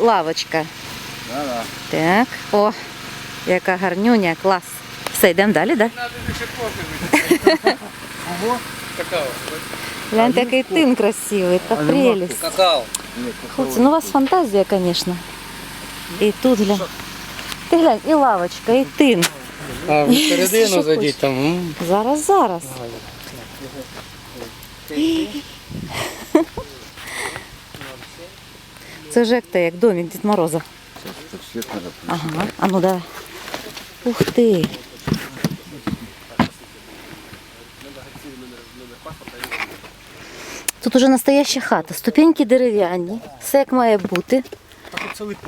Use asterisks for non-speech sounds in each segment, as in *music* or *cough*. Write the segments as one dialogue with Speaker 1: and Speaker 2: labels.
Speaker 1: Лавочка.
Speaker 2: Да-да.
Speaker 1: Так. О, яка гарнюня, клас. Все, йдемо далі, так? Да? *laughs*
Speaker 2: Ого.
Speaker 3: Какао.
Speaker 1: Гляньте, який тин красивий, та прелість.
Speaker 3: Какао.
Speaker 1: Хлопці, ну у вас фантазія, звісно. І тут глянь. Ти глянь, і лавочка, і тин.
Speaker 3: А *laughs* в середину зайдіть там.
Speaker 1: Зараз, зараз. *laughs* Це ж як те, як домик Дід Мороза.
Speaker 2: Так свет надо.
Speaker 1: Ага, а ну давай. Ух ти. Тут уже настояща хата, ступеньки дерев'яні, все як має бути.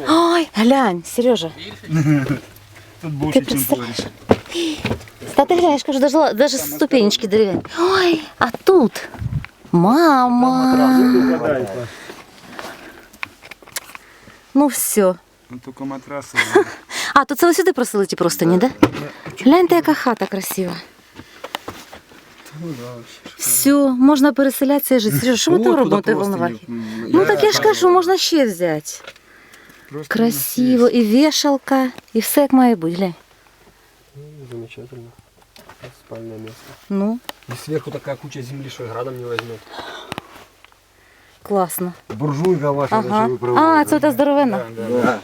Speaker 1: Ой, глянь, Сережа. *laughs*
Speaker 2: Тут больше,
Speaker 1: чем
Speaker 2: говоришь.
Speaker 1: Та ти глянь, я ж кажу, даже, даже ступенечки дерев'яні. Ой, а тут мама. Ну все.
Speaker 2: Ну только матрасы. *laughs*
Speaker 1: А, то це ви сюди просили ті просто, ні, да? Гляньте, яка хата красива. Все, можна переселятися і жити. Сережа, що ми там той волновахі? Ну так я ж кажу, можна ще взяти. Красиво, і вішалка, і все як має бути. Глянь.
Speaker 3: Замечательно. Спальное место.
Speaker 1: Ну,
Speaker 3: И сверху такая куча земли, что и градом не возьмет.
Speaker 1: Класно.
Speaker 2: Буржуйка ваша
Speaker 1: Ага. А, це та здоровина.
Speaker 2: Да.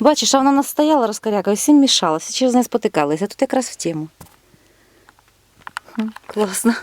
Speaker 1: Бачиш, а вона нас стояла розкаряка, і всім мішалася, через неї спотикалися. Тут якраз в тему. Класно.